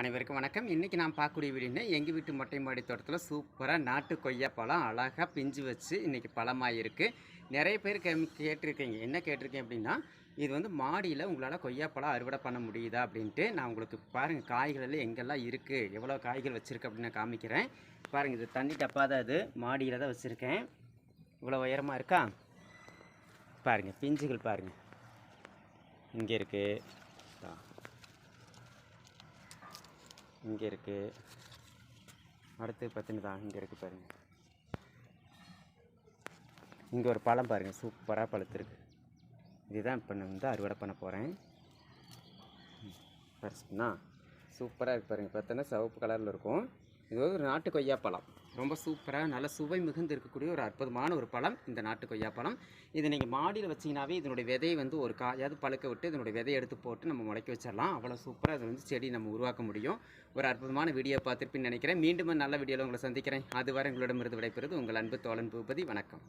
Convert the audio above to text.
அனைவருக்கும் வணக்கம். இன்றைக்கி நான் பார்க்கக்கூடிய வீடுன்னா எங்கள் வீட்டு மொட்டை மாடி தோட்டத்தில் சூப்பராக நாட்டு கொய்யா பழம் அழகாக பிஞ்சு வச்சு இன்றைக்கி பழமாக இருக்குது நிறைய பேர் கே கேட்டிருக்கீங்க. என்ன கேட்டிருக்கேன் அப்படின்னா இது வந்து மாடியில் உங்களால் கொய்யா பழம் அறுவடை பண்ண முடியுதா அப்படின்ட்டு நான் உங்களுக்கு பாருங்கள் காய்கள் எல்லாம் எங்கெல்லாம் இருக்குது எவ்வளோ காய்கள் வச்சுருக்கு அப்படின்னு நான் காமிக்கிறேன். பாருங்கள் இது தண்ணி டப்பா தான் அது மாடியில் தான் வச்சுருக்கேன். இவ்வளோ உயரமாக இருக்கா? பாருங்கள் பிஞ்சுகள் பாருங்கள் இங்கே இருக்குது இங்கே இருக்குது அடுத்து பார்த்தீங்கன்னா இங்கே இருக்குது பாருங்கள் இங்கே ஒரு பழம் பாருங்கள் சூப்பராக பழுத்துருக்கு. இதுதான் இப்போ நான் வந்து அறுவடை பண்ண போகிறேன் பறிச்சுனா சூப்பராக இருக்கு பாருங்கள் பார்த்தோன்னா சிவப்பு கலரில் இருக்கும். இது ஒரு நாட்டு கொய்யா பழம். ரொம்ப சூப்பராக நல்ல சுவை மிகுந்து இருக்கக்கூடிய ஒரு அற்புதமான ஒரு பழம் இந்த நாட்டு கொய்யா பழம். இதை நீங்கள் மாடியில் வச்சிங்கனாவே இதனுடைய விதையை வந்து ஒரு காயாவது பழுக்க விட்டு இதனுடைய விதையை எடுத்து போட்டு நம்ம முளைக்க வச்சிடலாம். அவ்வளோ சூப்பராக இது வந்து செடி நம்ம உருவாக்க முடியும். ஒரு அற்புதமான வீடியோ பார்த்துருப்பின்னு நினைக்கிறேன். மீண்டும் நல்ல வீடியோவில் உங்களை சந்திக்கிறேன். அதுவரை உங்களிடமிருந்து விடைபெறுவது உங்கள் அன்பு தோழன் பூபதி. வணக்கம்.